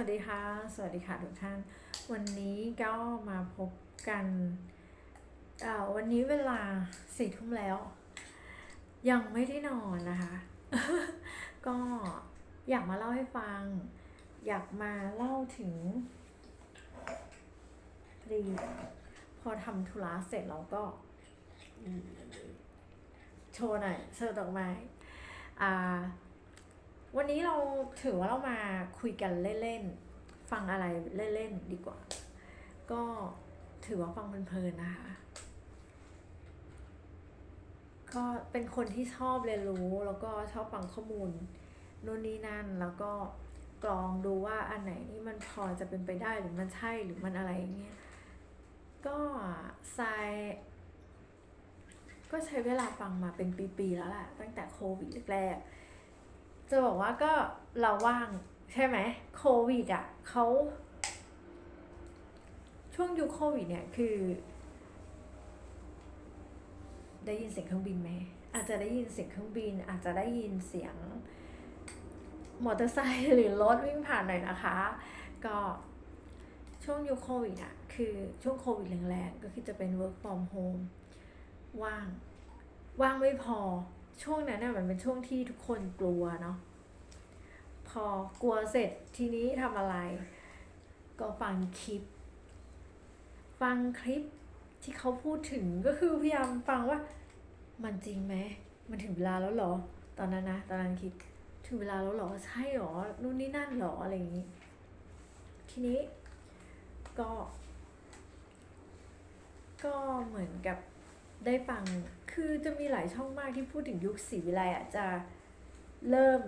วัสดีค่ะ สวัสดีค่ะทุกท่าน วันนี้ก็มาพบกันเอ่อวันนี้เวลาสี่ทุ่มแล้ว ยังไม่ได้นอนนะคะ ก็อยากมาเล่าให้ฟัง อยากมาเล่าถึงพอดีพอทำธุระเสร็จแล้วก็อืมโชว์หน่อยเชิญดอกไม้อ่า วันนี้เราถือว่าเรามาคุยกันเล่นๆ ฟังอะไรเล่นๆ ดีกว่า ก็ถือว่าฟังเพลินๆนะคะ ก็เป็นคนที่ชอบเรียนรู้แล้วก็ชอบฟังข้อมูลนู่นนี่นั่นแล้วก็กรองดูว่าอันไหนนี่มันพอจะเป็นไปได้หรือมันใช่หรือมันอะไรอย่างเงี้ยก็ทรายก็ใช้เวลาฟังมาเป็นปี ๆ แล้วแหละตั้งแต่โควิดแรกๆ จะบอกว่าก็เราว่างใช่ไหมโควิดอะเขาช่วงยุคโควิดเนี่ยคือ ได้ยินเสียงเครื่องบินไหมอาจจะได้ยินเสียงเครื่องบิน อาจจะได้ยินเสียงมอเตอร์ไซค์หรือรถวิ่งผ่านหน่อยนะคะ ก็ช่วงยุคโควิดอะคือช่วงโควิดแรงๆก็คือจะเป็น work from home ว่าง ว่างไม่พอ ช่วงนั้นน่ะมันเป็นช่วงที่ทุกคนกลัวเนาะพอกลัวเสร็จทีนี้ทำอะไร ก็ฟังคลิป ฟังคลิปที่เขาพูดถึงก็คือพยายามฟังว่ามันจริงไหมมันถึงเวลาแล้วหรอ ตอนนั้นนะตอนนั้นคิดถึงเวลาแล้วหรอใช่หรอนู่นนี่นั่นหรออะไรอย่างนี้ ทีนี้ก็ ก็เหมือนกับ ได้ฟัง คือจะมีหลายช่องมากที่พูดถึงยุคศรีวิไลอะจะเริ่ม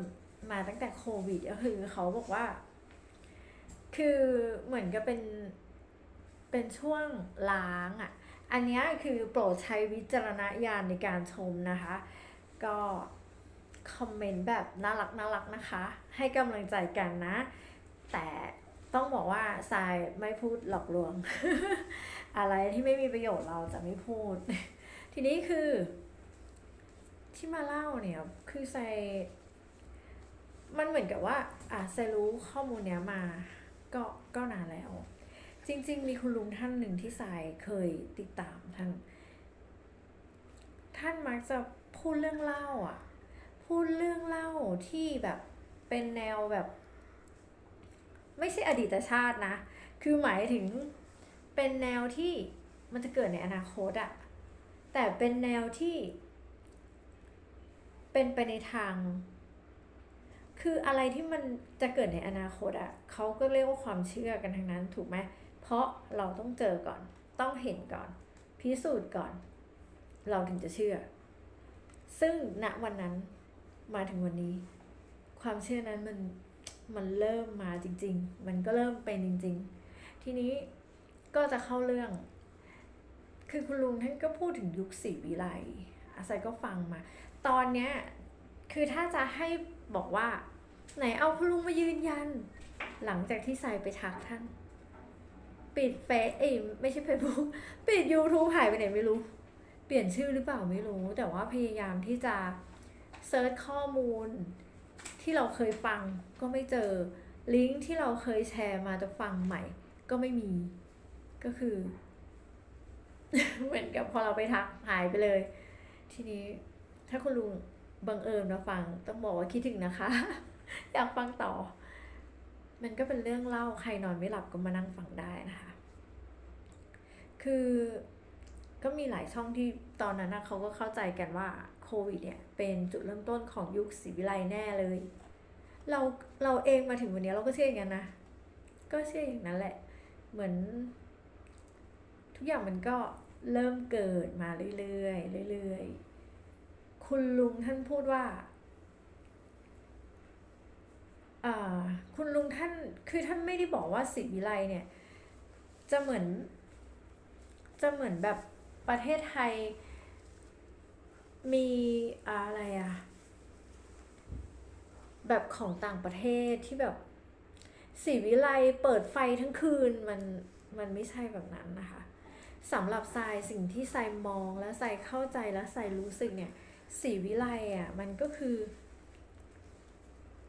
มาตั้งแต่โควิดก็คือเขาบอกว่า คือเหมือนกับเป็นเป็นช่วงล้างอะ อันนี้คือโปรดใช้วิจารณญาณในการชมนะคะ ก็คอมเมนต์แบบน่ารักน่ารักนะคะ ให้กำลังใจกันนะ แต่ต้องบอกว่าทรายไม่พูดหลอกลวง อะไรที่ไม่มีประโยชน์เราจะไม่พูด ทีนี้คือ ที่มาเล่าเนี่ยคือทรายมันเหมือนกับว่า อะทรายรู้ข้อมูลเนี้ยมา ก็ก็นานแล้ว จริง ๆ มีคุณลุงท่านหนึ่งที่ทรายเคยติดตามท่านท่านมักจะพูดเรื่องเล่าอะ พูดเรื่องเล่าที่แบบเป็นแนวแบบ ไม่ใช่อดีตชาตินะ คือหมายถึงเป็นแนวที่มันจะเกิดในอนาคตอะ แต่เป็นแนวที่เป็นไปในทาง คืออะไรที่มันจะเกิดในอนาคตอะเขาก็เรียกว่าความเชื่อกันทั้งนั้นถูกไหม เพราะเราต้องเจอก่อน ต้องเห็นก่อน พิสูจน์ก่อน เราถึงจะเชื่อ ซึ่งณวันนั้นมาถึงวันนี้ ความเชื่อนั้นมันมันเริ่มมาจริง ๆ มันก็เริ่มเป็นจริง ๆ ทีนี้ก็จะเข้าเรื่อง คือคุณลุงท่านก็พูดถึงยุคศรีวิไลอาศัยก็ฟังมา ตอนเนี้ยคือถ้าจะให้บอกว่า ไหนเอาคุณลุงมายืนยัน หลังจากที่ใส่ไปทักท่าน ปิดเฟซเอ้ไม่ใช่เฟซบุ๊กปิด YouTube หายไปไหนไม่รู้ เปลี่ยนชื่อหรือเปล่าไม่รู้ แต่ว่าพยายามที่จะเซิร์ชข้อมูลที่เราเคยฟังก็ไม่เจอ ลิงก์ที่เราเคยแชร์มาจะฟังใหม่ ก็ไม่มีก็คือ เหมือนกับพอเราไปทักหายไปเลย ทีนี้ถ้าคุณลุงบังเอิญมาฟัง ต้องบอกว่าคิดถึงนะคะ อยากฟังต่อ มันก็เป็นเรื่องเล่าใครนอนไม่หลับก็มานั่งฟังได้นะคะ คือก็มีหลายช่องที่ตอนนั้นนะเขาก็เข้าใจกันว่าโควิดเนี่ยเป็นจุดเริ่มต้นของยุคศรีวิไลแน่เลย เราเราเองมาถึงวันนี้เราก็เชื่ออย่างนั้นนะ ก็เชื่ออย่างนั้นแหละ เหมือน ทุกอย่างมันก็เริ่มเกิดมาเรื่อยๆเรื่อยๆ คุณลุงท่านพูดว่าอ่าคุณลุงท่านคือท่านไม่ได้บอกว่าศรีวิไลเนี่ย จะเหมือน จะเหมือนแบบประเทศไทย มีอะไรอะแบบของต่างประเทศที่แบบศรีวิไลเปิดไฟทั้งคืนมันมันไม่ใช่แบบนั้นนะคะ สำหรับทรายสิ่งที่ทรายมองและทรายเข้าใจและทรายรู้สึกเนี่ยศรีวิไลอะมันก็คือ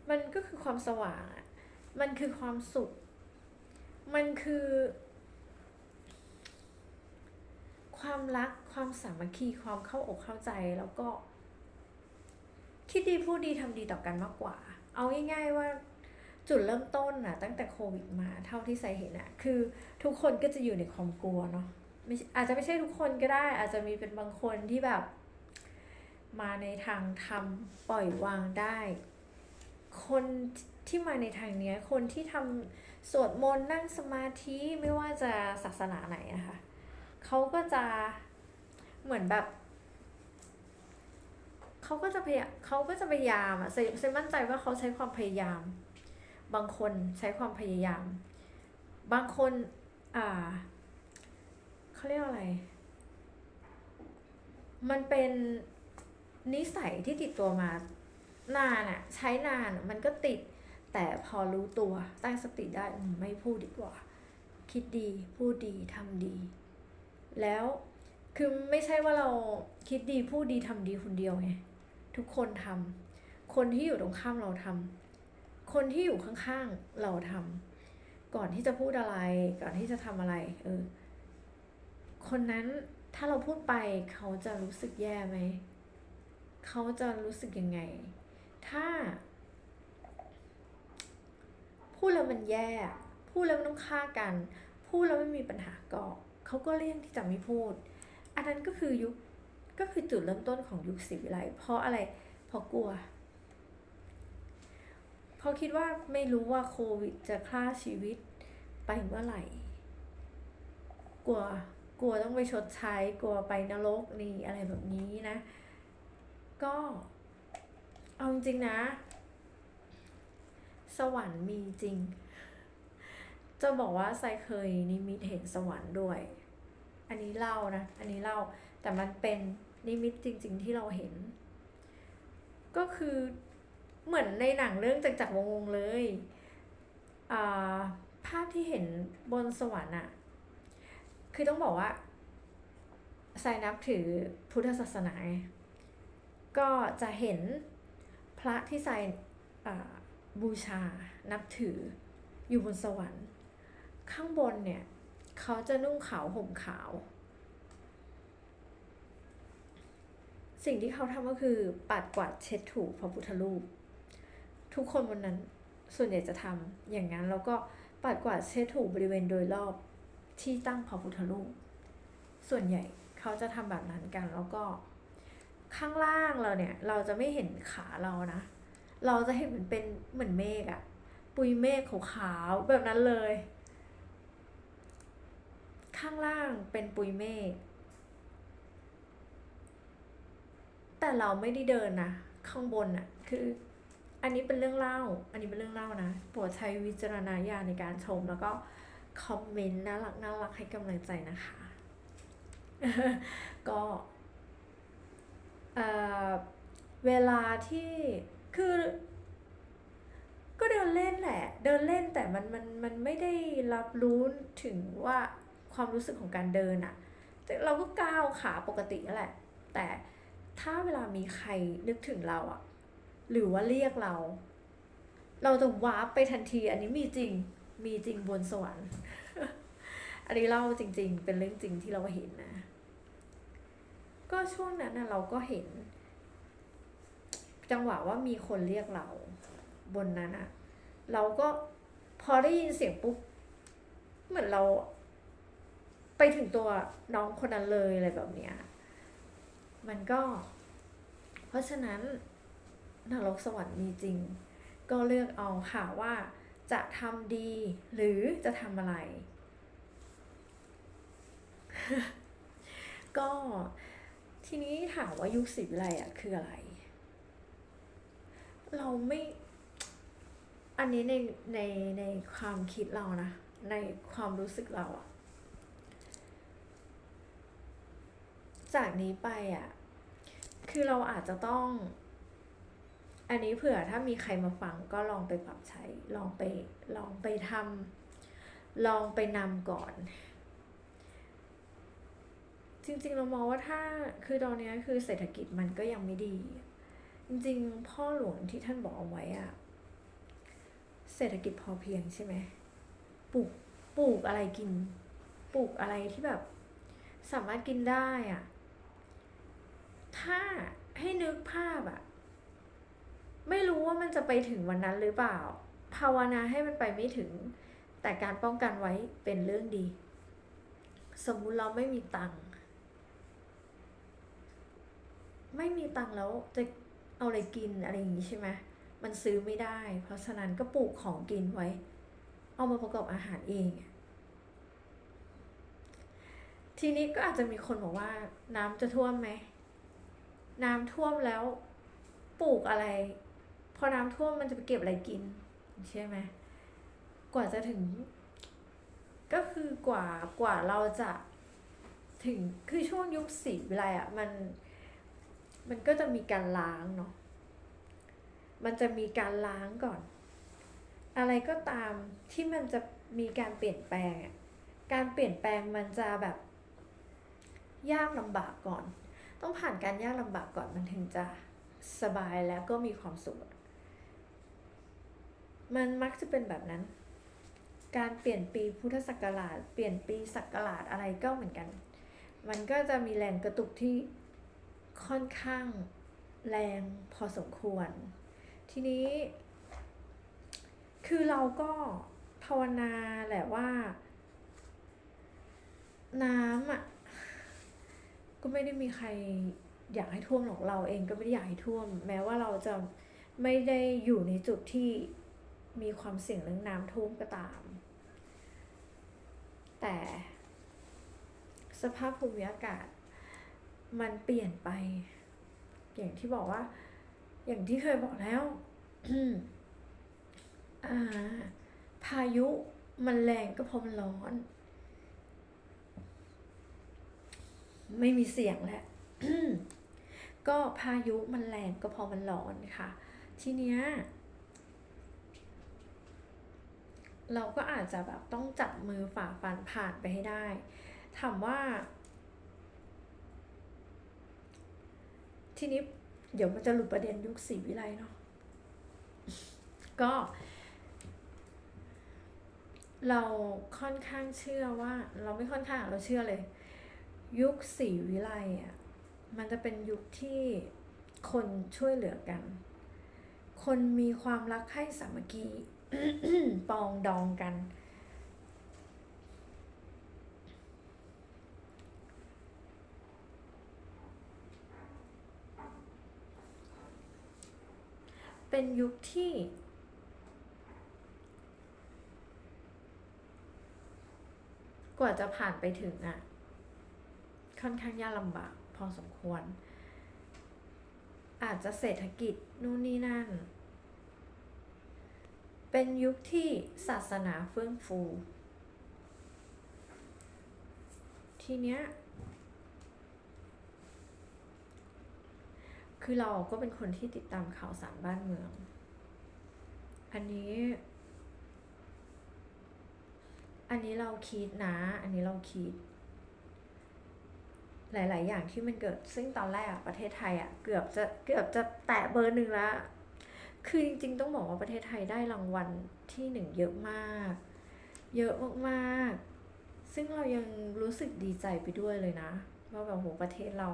มันก็คือความสว่างมันคือความสุข มันคือ ความรักความสามัคคีความเข้าอกเข้าใจแล้วก็ คิดดีพูดดีทำดีต่อกันมากกว่า เอาง่ายๆว่าจุดเริ่มต้นน่ะตั้งแต่โควิดมาเท่าที่ใส่เห็นอะคือทุกคนก็จะอยู่ในความกลัวเนาะ ไม่อาจจะไม่ใช่ทุกคนก็ได้ อาจจะมีเป็นบางคนที่แบบ มาในทางทำปล่อยวางได้ คนที่มาในทางเนี้ย คนที่ทำสวดมนต์นั่งสมาธิไม่ว่าจะศาสนาไหนนะคะเขาก็จะเหมือนแบบเขาก็จะพยายามเขาก็จะพยายามอะเซเซมั่นใจว่าเขาใช้ความพยายาม บางคนใช้ความพยายาม บางคนอ่า เขาเรียกอะไร มันเป็นนิสัยที่ติดตัวมานานอะใช้นานมันก็ติด แต่พอรู้ตัวตั้งสติได้มไม่พูดดีกว่า คิดดีพูดดีทำดี แล้วคือไม่ใช่ว่าเราคิดดีพูดดีทำดีคนเดียวไงทุกคนทำคนที่อยู่ตรงข้ามเราทำคนที่อยู่ข้างๆเราทำก่อนที่จะพูดอะไร ก่อนที่จะทำอะไร เออ คนนั้นถ้าเราพูดไปเขาจะรู้สึกแย่ไหม เขาจะรู้สึกยังไง ถ้า พูดแล้วมันแย่ พูดแล้วมันต้องฆ่ากัน พูดแล้วไม่มีปัญหาก็เขาก็เลี่ยงที่จะไม่พูด อันนั้นก็คือยุคก็คือจุดเริ่มต้นของยุคศรีวิไลเพราะอะไร เพราะกลัว เพราะคิดว่าไม่รู้ว่าโควิดจะฆ่าชีวิตไปเมื่อไหร่ กลัว กลัวต้องไปชดใช้กลัวไปนรกนี่อะไรแบบนี้นะ ก็เอาจริงๆนะ สวรรค์มีจริง จะบอกว่าไซเคยนิมิตเห็นสวรรค์ด้วย อันนี้เล่านะ อันนี้เล่าแต่มันเป็นนิมิตจริง ๆ ที่เราเห็น ก็คือเหมือนในหนังเรื่องจักรจักรวงเลย ภาพที่เห็นบนสวรรค์อะ คือต้องบอกว่าไซนับถือพุทธศาสนาไงก็จะเห็นพระที่ไซอ่บูชานับถืออยู่บนสวรรค์ ข้างบนเนี่ย เขาจะนุ่งขาวห่มขาว สิ่งที่เขาทำก็คือปัดกวาดเช็ดถูพระพุทธรูป ทุกคนบนนั้นส่วนใหญ่จะทำอย่างนั้นแล้วก็ปัดกวาดเช็ดถูบริเวณโดยรอบ ที่ตั้งพระพุทธรูป ส่วนใหญ่เขาจะทำแบบนั้นกันแล้วก็ข้างล่างเราเนี่ย เราจะไม่เห็นขาเรานะ เราจะเห็นมันเป็นเหมือนเมฆอะปุยเมฆขาวๆแบบนั้นเลย ข้างล่างเป็นปุยเมฆแต่เราไม่ได้เดินนะข้างบนอะคือ อันนี้เป็นเรื่องเล่า อันนี้เป็นเรื่องเล่านะโปรดใช้วิจารณญาณในการชมแล้วก็ คอมเมนต์น่ารักน่ารักให้กำลังใจนะคะ ก็เเวลาที่คือ ก็เดินเล่นแหละ เดินเล่นแต่มันมันมันไม่ได้รับรู้ถึงว่าความรู้สึกของการเดินอะเราก็ก้าวขาปกติแหละ แต่ถ้าเวลามีใครนึกถึงเราอะหรือว่าเรียกเรา เราจะวาร์ปไปทันทีอันนี้มีจริง มีจริงบนสวรรค์ อันนี้เล่าจริง ๆ เป็นเรื่องจริงที่เราเห็นนะ ก็ช่วงนั้นนะเราก็เห็น จังหวะว่ามีคนเรียกเราบนนั้นอะเราก็พอได้ยินเสียงปุ๊บ เหมือนเรา ไปถึงตัวน้องคนนั้นเลยอะไรแบบเนี้ย มันก็ เพราะฉะนั้นนรกสวรรค์มีจริง ก็เลือกเอาค่ะว่า จะทำดีหรือจะทำอะไร ก็ทีนี้ถามว่ายุคศิวิไลอะคืออะไร เราไม่ อันนี้ในในในความคิดเรานะ ในความรู้สึกเราอะ จากนี้ไปอะ คือเราอาจจะต้อง อันนี้เผื่อถ้ามีใครมาฟังก็ลองไปปรับใช้ ลองไปลองไปทำลองไปนำก่อน จริงๆเรามองว่าถ้าคือตอนนี้คือเศรษฐกิจมันก็ยังไม่ดี จริงๆ พ่อหลวงที่ท่านบอกเอาไว้อะเศรษฐกิจพอเพียงใช่ไหมปลูกปลูกอะไรกิน ปลูกอะไรที่แบบ สามารถกินได้อะถ้าให้นึกภาพอะ ไม่รู้ว่ามันจะไปถึงวันนั้นหรือเปล่า ภาวนาให้มันไปไม่ถึง แต่การป้องกันไว้เป็นเรื่องดี สมมุติเราไม่มีตังค์ไม่มีตังค์แล้วจะเอาอะไรกินอะไรอย่างนี้ใช่ไหมมันซื้อไม่ได้ เพราะฉะนั้นก็ปลูกของกินไว้ เอามาประกอบอาหารเอง ทีนี้ก็อาจจะมีคนบอกว่า น้ำจะท่วมไหม น้ำท่วมแล้วปลูกอะไร พอน้ำท่วมมันจะไปเก็บอะไรกิน ใช่ไหมกว่าจะถึง ก็คือกว่ากว่าเราจะถึงคือช่วงยุคสีวิไลอะมัน มันก็จะมีการล้างเนาะมันจะมีการล้างก่อน อะไรก็ตามที่มันจะมีการเปลี่ยนแปลงอะการเปลี่ยนแปลงมันจะแบบ ยากลำบากก่อน ต้องผ่านการยากลำบากก่อนมันถึงจะสบายแล้วก็มีความสุข มันมักจะเป็นแบบนั้น การเปลี่ยนปีพุทธศักราช เปลี่ยนปีศักราชอะไรก็เหมือนกัน มันก็จะมีแรงกระตุกที่ค่อนข้างแรงพอสมควร ทีนี้ คือเราก็ภาวนาแหละว่า น้ำอะก็ไม่ได้มีใครอยากให้ท่วมหรอกเราเองก็ไม่ได้อยากให้ท่วม แม้ว่าเราจะไม่ได้อยู่ในจุดที่ มีความเสี่ยงเรื่องน้ำท่วมก็ตาม แต่สภาพภูมิอากาศมันเปลี่ยนไป อย่างที่บอกว่า อย่างที่เคยบอกแล้วอ่าพายุมันแรงก็เพราะมันร้อน ไม่มีเสียงแหละก็พายุมันแรงก็เพราะมันร้อนค่ะ ทีเนี้ย เราก็อาจจะแบบต้องจับมือฝ่าฟันผ่านไปให้ได้ ถามว่า ทีนี้เดี๋ยวมันจะหลุดประเด็นยุคศรีวิไลเนาะ ก็ เราค่อนข้างเชื่อว่า เราไม่ค่อนข้างเราเชื่อเลย ยุคศรีวิไลอะ มันจะเป็นยุคที่คนช่วยเหลือกัน คนมีความรักใคร่สามัคคี ปองดองกัน เป็นยุคที่กว่าจะผ่านไปถึงอะ ค่อนข้างยากลำบากพอสมควร อาจจะเศรษฐกิจนู่นนี่นั่น เป็นยุคที่ศาสนาเฟื่องฟู ทีเนี้ย คือเราก็เป็นคนที่ติดตามข่าวสารบ้านเมือง อันนี้ อันนี้เราคิดนะ อันนี้เราคิด หลาย ๆ อย่างที่มันเกิด ซึ่งตอนแรกประเทศไทยอะเกือบจะเกือบจะแตะเบอร์หนึ่งแล้ว คือจริงๆ ต้องบอกว่าประเทศไทยได้รางวัลที่หนึ่งเยอะมาก เยอะมากๆ ซึ่งเรายังรู้สึกดีใจไปด้วยเลยนะ ว่าแบบโหประเทศเรา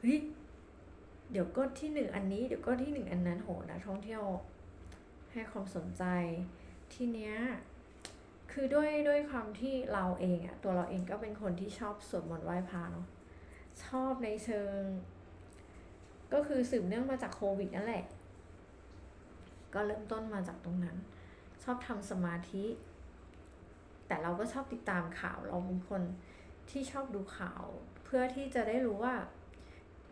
เฮ้ยเดี๋ยวก็ที่หนึ่งอันนี้เดี๋ยวก็ที่หนึ่งอันนั้นโหนะท่องเที่ยวให้ความสนใจทีเนี้ยคือด้วยด้วยความที่เราเองอะตัวเราเองก็เป็นคนที่ชอบสวดมนต์ไหว้พระเนาะชอบในเชิง ก็คือสืบเนื่องมาจากโควิดนั่นแหละ ก็เริ่มต้นมาจากตรงนั้น ชอบทำสมาธิ แต่เราก็ชอบติดตามข่าวเราเป็นคนที่ชอบดูข่าว เพื่อที่จะได้รู้ว่า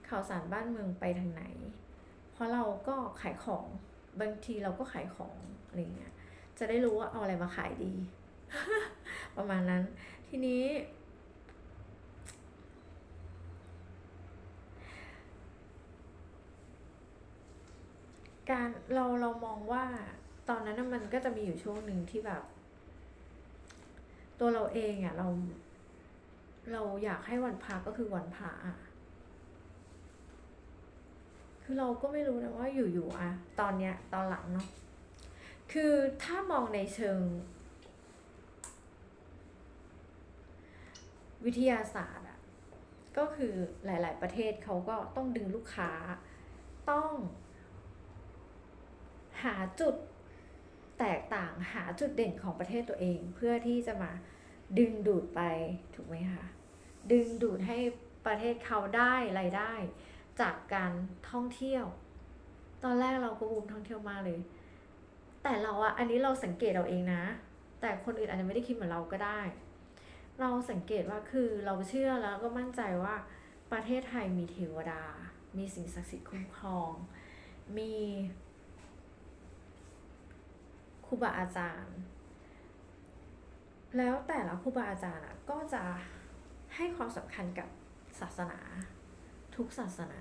ข่าวสารบ้านเมืองไปทางไหน เพราะเราก็ขายของบางทีเราก็ขายของอะไรเงี้ยจะได้รู้ว่าเอาอะไรมาขายดี ประมาณนั้นทีนี้ การเราเรามองว่าตอนนั้นน่ะมันก็จะมีอยู่ช่วงหนึ่งที่แบบ ตัวเราเองอะ่ะเรา เราอยากให้วันพระก็คือวันพระอะคือเราก็ไม่รู้นะว่าอยู่ๆอะตอนเนี้ยตอนหลังเนาะคือถ้ามองในเชิง วิทยาศาสตร์อะก็คือหลาย ๆ ประเทศเขาก็ต้องดึงลูกค้า ต้อง หาจุดแตกต่างหาจุดเด่นของประเทศตัวเอง เพื่อที่จะมาดึงดูดไปถูกไหมคะดึงดูดให้ประเทศเขาได้รายได้ จากการท่องเที่ยว ตอนแรกเราก็บูมท่องเที่ยวมากเลย แต่เราอะอันนี้เราสังเกตเราเองนะ แต่คนอื่นอาจจะไม่ได้คิดเหมือนเราก็ได้ เราสังเกตว่าคือเราเชื่อแล้วก็มั่นใจว่าประเทศไทยมีเทวดา มีสิ่งศักดิ์สิทธิ์คุ้มครอง มี รูบาอาจารย์ แล้วแต่ละครูบาอาจารย์อะก็จะให้ความสำคัญกับศาสนา ทุกศาสนา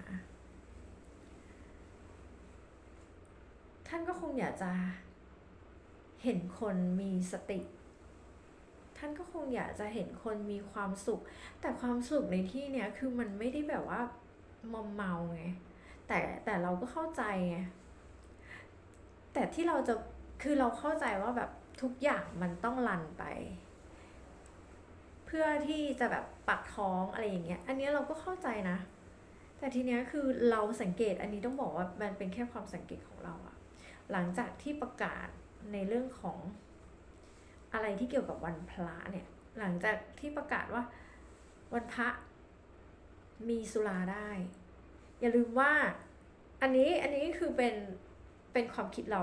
ท่านก็คงอยากจะเห็นคนมีสติ ท่านก็คงอยากจะเห็นคนมีความสุข แต่ความสุขในที่เนี้ยคือมันไม่ได้แบบว่ามอมเมาไงแต่แต่เราก็เข้าใจไงแต่ที่เราจะ คือเราเข้าใจว่าแบบทุกอย่างมันต้องรันไป เพื่อที่จะแบบปักท้องอะไรอย่างเงี้ย อันนี้เราก็เข้าใจนะ แต่ทีเนี้ยคือเราสังเกตอันนี้ต้องบอกว่ามันเป็นแค่ความสังเกตของเราอะหลังจากที่ประกาศในเรื่องของอะไรที่เกี่ยวกับวันพระเนี่ย หลังจากที่ประกาศว่าวันพระมีสุราได้ อย่าลืมว่าอันนี้อันนี้คือเป็นเป็นความคิดเรา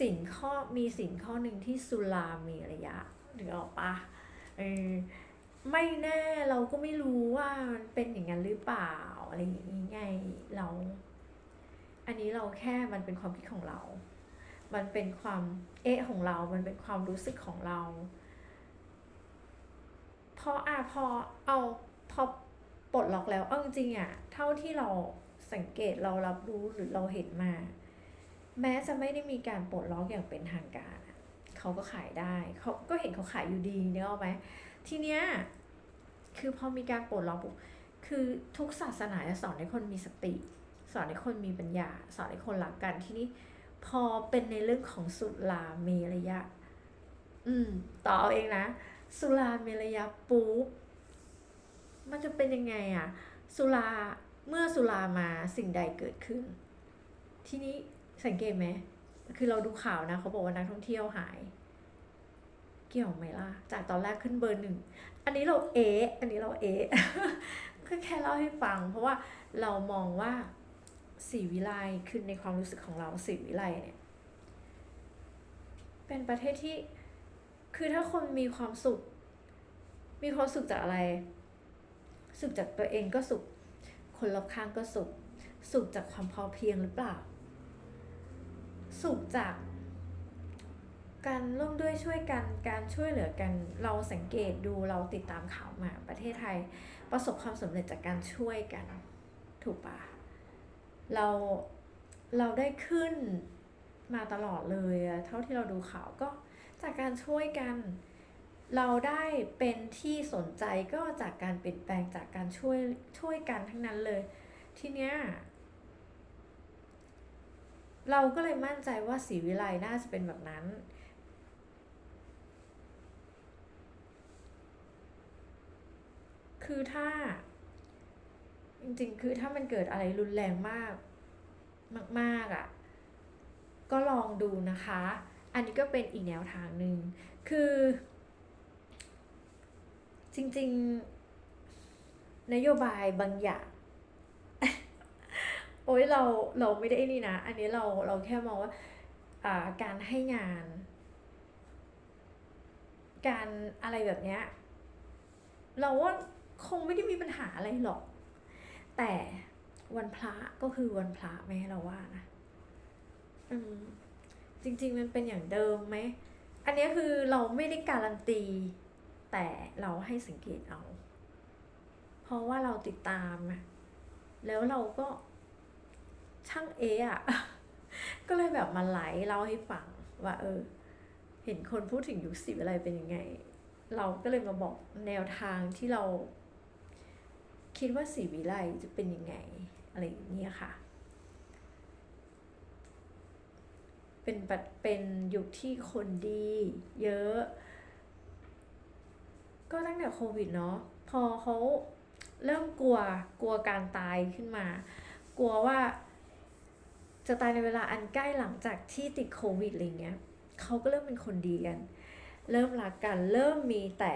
สิ่งข้อมีสิ่งข้อหนึ่งที่สุรามีระยะหรือออกปะเออไม่แน่เราก็ไม่รู้ว่ามันเป็นอย่างนั้นหรือเปล่าอะไรอย่างนี้ไงเรา อันนี้เราแค่มันเป็นความคิดของเรา มันเป็นความเอะของเรา มันเป็นความรู้สึกของเรา พออะพอเอาพอปลดล็อกแล้วเอาจริงๆอะเท่าที่เราสังเกตเรารับรู้หรือเราเห็นมา แม้จะไม่ได้มีการปลดล็อกอย่างเป็นทางการเขาก็ขายได้เขาก็เห็นเขาขายอยู่ดีเนกอะไหมทีเนี้ยคือพอมีการปลดล็อกปุ๊บคือทุกศาสนาจะสอนให้คนมีสติ สอนให้คนมีปัญญา สอนให้คนรักกันทีนี้พอเป็นในเรื่องของสุราเมรยะ อืม ต่อเอาเองนะ สุราเมรยะปุ๊บมันจะเป็นยังไงอะสุราเมื่อสุรามาสิ่งใดเกิดขึ้น ทีนี้ สังเกตไหม คือเราดูข่าวนะ เขาบอกว่านักท่องเที่ยวหาย เกี่ยวไหมล่ะ จากตอนแรกขึ้นเบอร์หนึ่ง อันนี้เราเอ อันนี้เราเอก็แค่เล่าให้ฟัง เพราะว่าเรามองว่าสีวิไลคือในความรู้สึกของเราสีวิไลเนี่ย เป็นประเทศที่ คือถ้าคนมีความสุข มีความสุขจากอะไร สุขจากตัวเองก็สุข คนรอบข้างก็สุข สุขจากความพอเพียงหรือเปล่า สุขจากการร่วมด้วยช่วยกันการช่วยเหลือกันเราสังเกตดูเราติดตามข่าวมาประเทศไทย ประสบความสำเร็จจากการช่วยกัน ถูกปะเราเราได้ขึ้นมาตลอดเลยเท่าที่เราดูข่าวก็จากการช่วยกัน เราได้เป็นที่สนใจก็จากการเปลี่ยนแปลงจากการช่วยช่วยกันทั้งนั้นเลย ทีเนี้ย เราก็เลยมั่นใจว่าศรีวิไลน่าจะเป็นแบบนั้น คือถ้า จริงๆ คือถ้ามันเกิดอะไรรุนแรงมาก มาก ๆอะ ก็ลองดูนะคะ อันนี้ก็เป็นอีกแนวทางหนึ่ง คือ จริง ๆ นโยบายบางอย่าง อ้ยเราเราไม่ได้นี่นะ อันนี้เราเราแค่มองว่าอ่าการให้งาน การอะไรแบบเนี้ยเราว่าคงไม่ได้มีปัญหาอะไรหรอก แต่วันพระก็คือวันพระไหมเราว่านะอืมจริง ๆ มันเป็นอย่างเดิมไหม อันนี้คือเราไม่ได้การันตี แต่เราให้สังเกตเอา เพราะว่าเราติดตามอะแล้วเราก็ ช่างเออะก็เลยแบบมาไลฟ์เล่าให้ฟังว่าเออ เห็นคนพูดถึงยุคสิบอะไรเป็นยังไง เราก็เลยมาบอกแนวทางที่เรา คิดว่าสีวิไลจะเป็นยังไง อะไรอย่างเงี้ยค่ะ เป็นปัจเป็นยุคที่คนดี เยอะ ก็ตั้งแต่โควิดเนาะพอเขาเริ่มกลัวกลัวการตายขึ้นมา กลัวว่า จะตายในเวลาอันใกล้หลังจากที่ติดโควิดอะไรเงี้ยเขาก็เริ่มเป็นคนดีกัน เริ่มรักกัน เริ่มมีแต่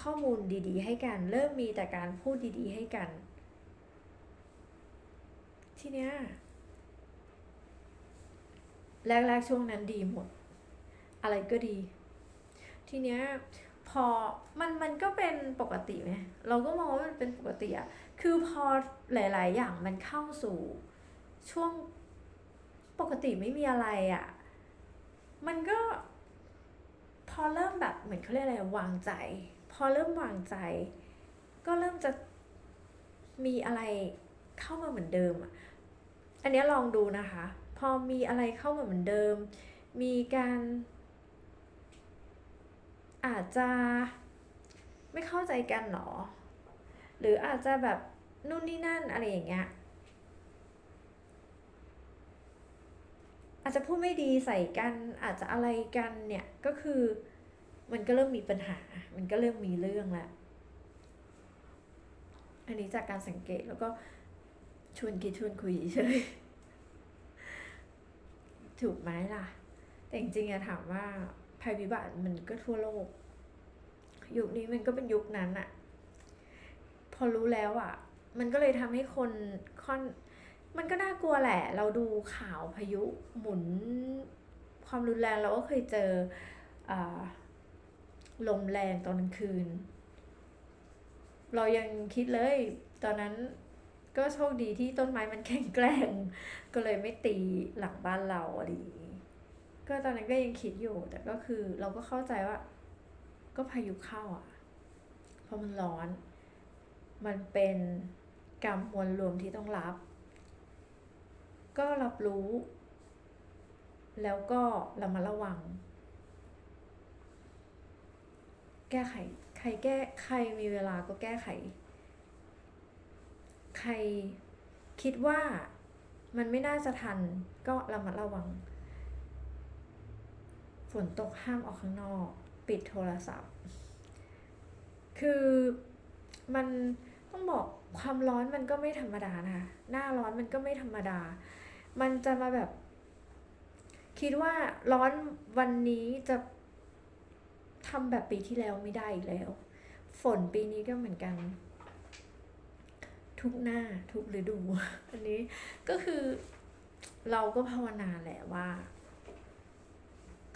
ข้อมูลดีๆ ให้กัน เริ่มมีแต่การพูดดีๆ ให้กัน ทีเนี้ยแรกๆช่วงนั้นดีหมด อะไรก็ดี ทีเนี้ยพอมันมันก็เป็นปกติไหมเราก็มองว่ามันเป็นปกติอะคือพอหลาย ๆ อย่างมันเข้าสู่ช่วง ปกติไม่มีอะไรอะมันก็ พอเริ่มแบบเหมือนเขาเรียกอะไรวางใจ พอเริ่มวางใจ ก็เริ่มจะมีอะไรเข้ามาเหมือนเดิมอะอันนี้ลองดูนะคะ พอมีอะไรเข้ามาเหมือนเดิม มีการ อาจจะไม่เข้าใจกันหรอ หรืออาจจะแบบนู่นนี่นั่นอะไรอย่างเงี้ย อา จะพูดไม่ดีใส่กันอาจจะอะไรกันเนี่ยก็คือมันก็เริ่มมีปัญหา มันก็เริ่มมีเรื่องแล้ว อันนี้จากการสังเกตแล้วก็ชวนคิดชวนคุยเฉยถูกไหมล่ะ แต่จริงๆอะถามว่าภัยพิบัติมันก็ทั่วโลก ยุคนี้มันก็เป็นยุคนั้นอะพอรู้แล้วอะมันก็เลยทำให้คนค่อน มันก็น่ากลัวแหละ เราดูข่าวพายุหมุนความรุนแรงเราก็เคยเจออลมแรงตอนกลางคืน เรายังคิดเลย ตอนนั้นก็โชคดีที่ต้นไม้มันแข็งแกร่ง ก็เลยไม่ตีหลังบ้านเราอะไรก็ตอนนั้นก็ยังคิดอยู่ แต่ก็คือเราก็เข้าใจว่า ก็พายุเข้าอะ เพราะมันร้อน มันเป็นกรรมมวลรวมที่ต้องรับ ก็รับรู้ แล้วก็ระมัดระวัง แก้ไข ใครแก้ใครมีเวลาก็แก้ไข ใครคิดว่ามันไม่น่าจะทันก็ระมัดระวัง ฝนตกห้ามออกข้างนอก ปิดโทรศัพท์ คือมันต้องบอกความร้อนมันก็ไม่ธรรมดานะคะหน้าร้อนมันก็ไม่ธรรมดา มันจะมาแบบ คิดว่าร้อนวันนี้จะทำแบบปีที่แล้วไม่ได้อีกแล้ว ฝนปีนี้ก็เหมือนกัน ทุกหน้าทุกฤดู อันนี้ก็คือเราก็ภาวนาแหละว่า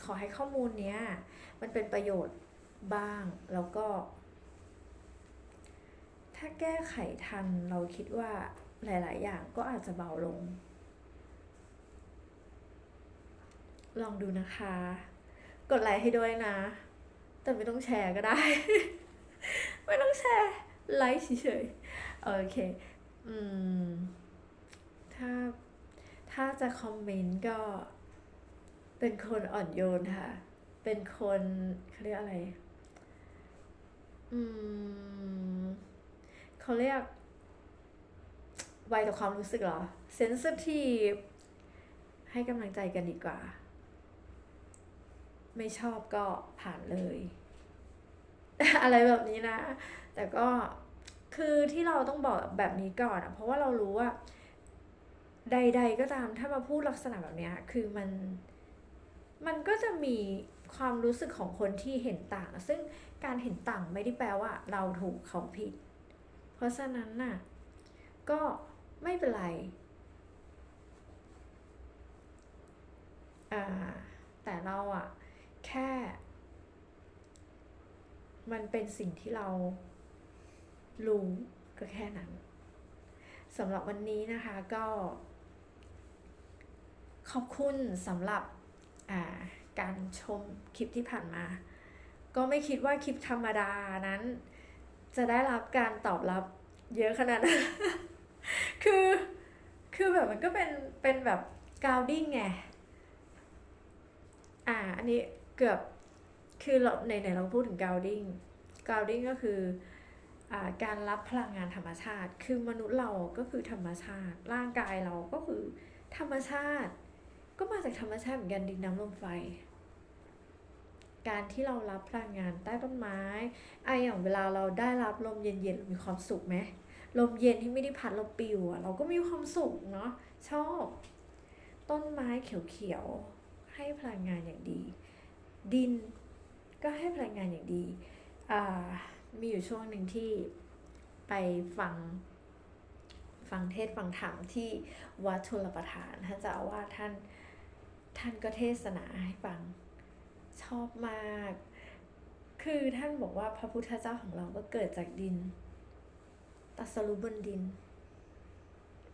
ขอให้ข้อมูลเนี้ย มันเป็นประโยชน์บ้างแล้วก็ ถ้าแก้ไขทันเราคิดว่าหลาย ๆ อย่างก็อาจจะเบาลง ลองดูนะคะ กดไลค์ให้ด้วยนะ แต่ไม่ต้องแชร์ก็ได้ ไม่ต้องแชร์ ไลค์เฉยๆ โอเค อืม ถ้า ถ้าจะคอมเมนต์ก็ เป็นคนอ่อนโยนค่ะ เป็นคนเขาเรียกอะไร อืมเขาเรียกไวต่อความรู้สึกเหรอ เซนซิทีฟให้กำลังใจกันดีกว่า ไม่ชอบก็ผ่านเลย อะไรแบบนี้นะ แต่ก็คือที่เราต้องบอกแบบนี้ก่อนอะเพราะว่าเรารู้ว่า ใด ๆ ก็ตามถ้ามาพูดลักษณะแบบนี้คือมันมันก็จะมีความรู้สึกของคนที่เห็นต่าง ซึ่งการเห็นต่างไม่ได้แปลว่า เราถูกเขาผิด เพราะฉะนั้นน่ะ ก็ไม่เป็นไรแต่เราอะ แค่ มันเป็นสิ่งที่เรารู้ก็แค่นั้นสำหรับวันนี้นะคะก็ ขอบคุณสำหรับอ่าการชมคลิปที่ผ่านมา ก็ไม่คิดว่าคลิปธรรมดานั้น จะได้รับการตอบรับเยอะขนาดนั้น คือ คือแบบมันก็เป็น เป็นแบบกราวดิ้งไง อ่า อันนี้ เกือบคือเราไหนๆเราพูดถึงกาวดิ้งกาวดิ้งก็คืออการรับพลังงานธรรมชาติ คือมนุษย์เราก็คือธรรมชาติ ร่างกายเราก็คือธรรมชาติ ก็มาจากธรรมชาติเหมือนกันดินน้ำลมไฟ การที่เรารับพลังงานใต้ต้นไม้ไออย่างเวลาเราได้รับลมเย็นๆมีความสุขไหมลมเย็นที่ไม่ได้พัดเราปิวอะเราก็มีความสุขเนาะชอบ ต้นไม้เขียวๆให้พลังงานอย่างดี ดินก็ให้พลังงานอย่างดีมีอยู่ช่วงหนึ่งที่ไปฟังฟังเทศฟังธรรมที่วัดชลประทาน ท่านเจ้าอาวาสท่านท่านก็เทศนาให้ฟังชอบมาก คือท่านบอกว่าพระพุทธเจ้าของเราก็เกิดจากดินตัสรู้บนดิน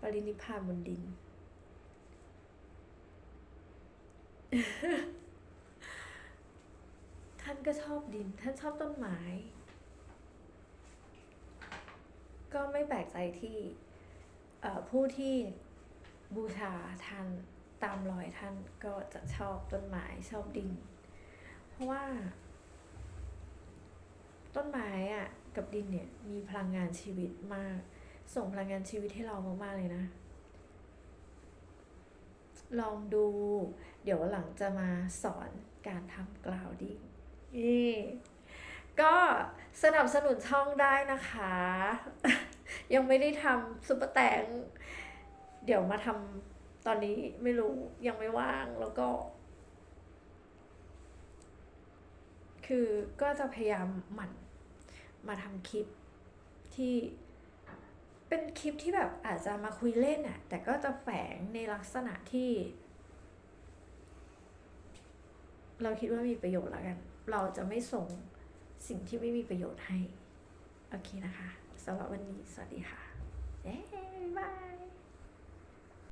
ปรินิพพานบนดิน ท่านก็ชอบดิน ท่านชอบต้นไม้ ก็ไม่แปลกใจที่ผู้ที่บูชาท่านตามรอยท่านก็จะชอบต้นไม้ชอบดิน เพราะว่า ต้นไม้อะกับดินเนี่ยมีพลังงานชีวิตมาก ส่งพลังงานชีวิตให้เรามากๆเลยนะ ลองดู เดี๋ยวหลังจะมาสอนการทำกล่าวดิ้ง นี่ก็สนับสนุนช่องได้นะคะ ยังไม่ได้ทำซุปเปอร์แตงเดี๋ยวมาทำตอนนี้ไม่รู้ยังไม่ว่างแล้วก็ คือก็จะพยายามหมั่นมาทำคลิปที่เป็นคลิปที่แบบอาจจะมาคุยเล่นอะแต่ก็จะแฝงในลักษณะที่ เราคิดว่ามีประโยชน์แล้วกัน เราจะไม่ส่งสิ่งที่ไม่มีประโยชน์ให้ โอเคนะคะสำหรับวันนี้ สวัสดีค่ะ เย้บ๊ายบาย